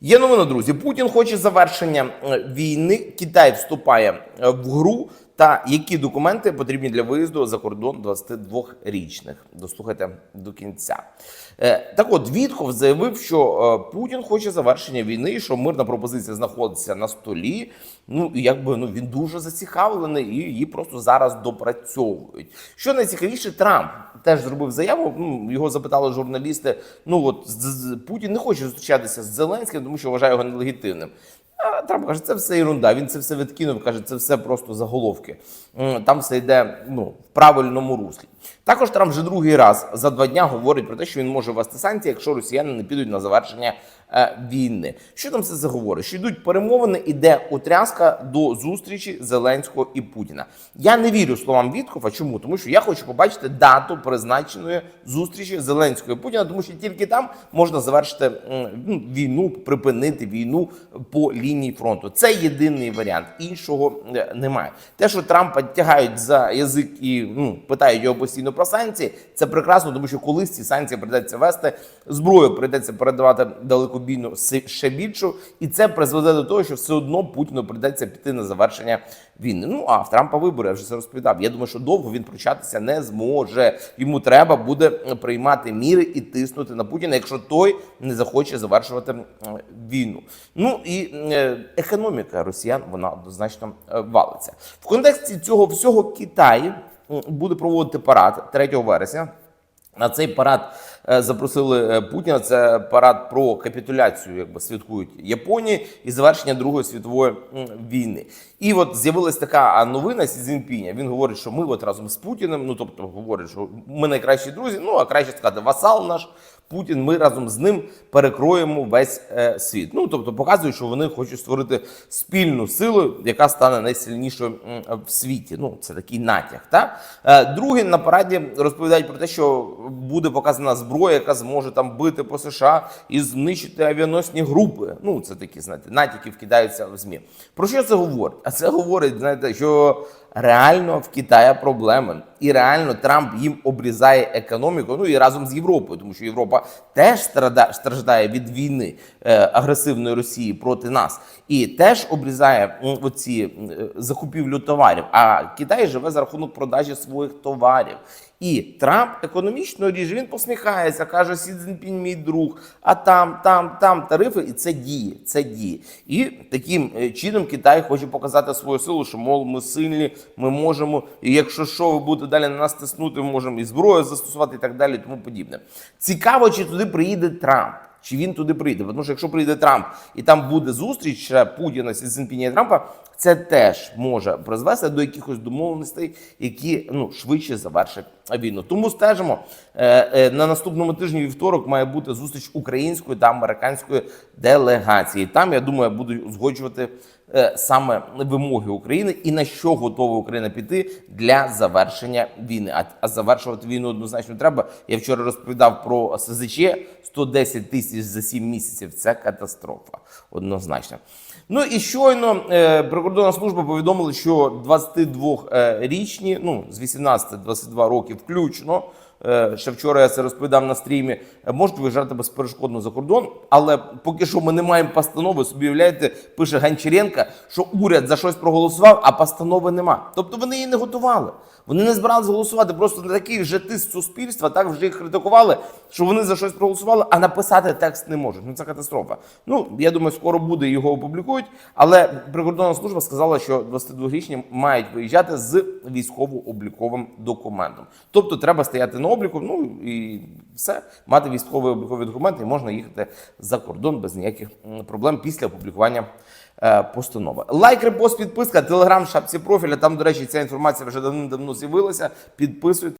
Є новина, друзі. Путін хоче завершення е, війни. Китай вступає е, в гру. Та які документи потрібні для виїзду за кордон 22-річних? Дослухайте до кінця. Е, Так от Вітхов заявив, що е, Путін хоче завершення війни, що мирна пропозиція знаходиться на столі. Ну і якби ну він дуже зацікавлений, і її просто зараз допрацьовують. Що найцікавіше, Трамп теж зробив заяву. Ну його запитали журналісти. Ну от Путін не хоче зустрічатися з Зеленським, тому що вважає його нелегітимним. А Трамп каже, це все ерунда. Він це все відкинув. каже, це все просто заголовки. Там все йде ну в правильному руслі. Також Трамп вже другий раз за два дня говорить про те, що він може ввести санкції, якщо росіяни не підуть на завершення е, війни. Що там це говорить? Що йдуть перемовини, іде утряска до зустрічі Зеленського і Путіна. Я не вірю словам Віткофа. Чому? Тому що я хочу побачити дату призначеної зустрічі Зеленського і Путіна, тому що тільки там можна завершити ну, війну, припинити війну по лінії фронту. Це єдиний варіант. Іншого е, немає. Те, що Трампа тягають за язик і ну, питають його постійно про санкції, це прекрасно, тому що колись ці санкції прийдеться вести, зброю прийдеться передавати далекобійну ще більшу, і це призведе до того, що все одно Путіну прийдеться піти на завершення війни. Ну а в Трампа вибори я вже це розповідав. Я думаю, що довго він прощатися не зможе. Йому треба буде приймати міри і тиснути на Путіна, якщо той не захоче завершувати війну. Ну і е, економіка росіян вона однозначно е, валиться в контексті цього всього. Китай буде проводити парад 3 вересня. На цей парад запросили е, Путіна. Це парад про капітуляцію, якби святкують Японії і завершення Другої світової війни. І от з'явилась така новина Сі Цзіньпіня. Він говорить, що ми от разом з Путіним, ну тобто говорить, що ми найкращі друзі. Ну а краще сказати, васал наш Путін. Ми разом з ним перекроємо весь е, світ. Ну тобто показує, що вони хочуть створити спільну силу, яка стане найсильнішою в світі. Ну це такий натяг. Та е, другі на параді розповідають про те, що буде показана зброя, яка зможе там бити по США і знищити авіаносні групи. Ну це такі знаєте, натяки вкидаються в змі. Про що це говорить? А це говорить, знаєте, що реально в Китаї проблеми, і реально Трамп їм обрізає економіку. Ну і разом з Європою, тому що Європа теж страждає від війни е, агресивної Росії проти нас, і теж обрізає оці е, закупівлю товарів. А Китай живе за рахунок продажі своїх товарів. І Трамп економічно ріже, він посміхається, каже, Сі Цзіньпінь мій друг, а там, там, там тарифи, і це діє, це діє. І таким е, чином Китай хоче показати свою силу, що мол, ми сильні, ми можемо, і якщо що, ви будете далі на нас тиснути, ми можемо і зброю застосувати, і так далі, і тому подібне. Цікаво, чи туди приїде Трамп. Чи він туди прийде? Тому що якщо прийде Трамп і там буде зустріч Путіна, Сінпіні і Трампа, це теж може призвести до якихось домовленостей, які ну швидше завершать війну. Тому стежимо Е, е, на наступному тижні вівторок має бути зустріч української та американської делегації. Там я думаю, будуть узгоджувати е, саме вимоги України і на що готова Україна піти для завершення війни. А, завершувати війну однозначно треба. Я вчора розповідав про СЗЧ 110 тисяч за 7 місяців. Це катастрофа, однозначно. Ну і щойно прикордонна служба повідомила, що 22-річні, ну з 18-22 років включно. Е, Ще вчора я це розповідав на стрімі. е, Можуть виїжджати безперешкодно за кордон, але поки що ми не маємо постанови. Собі уявляєте, пише Гончаренка, що уряд за щось проголосував, а постанови нема. Тобто вони її не готували. Вони не збиралися голосувати. Просто на такий вже тиск суспільства, так вже їх критикували, що вони за щось проголосували, а написати текст не можуть. Ну це катастрофа. Ну я думаю, скоро буде його опублікують. Але прикордонна служба сказала, що 22-річні мають виїжджати з військово-обліковим документом. Тобто треба стояти на обліку. Ну і все, мати військовий обліковий документ, і можна їхати за кордон без ніяких проблем після опублікування. е, Постанови. Лайк, репост, підписка, телеграм, шапці профіля. Там, до речі, ця інформація вже давним-давно з'явилася. Підписуйтесь.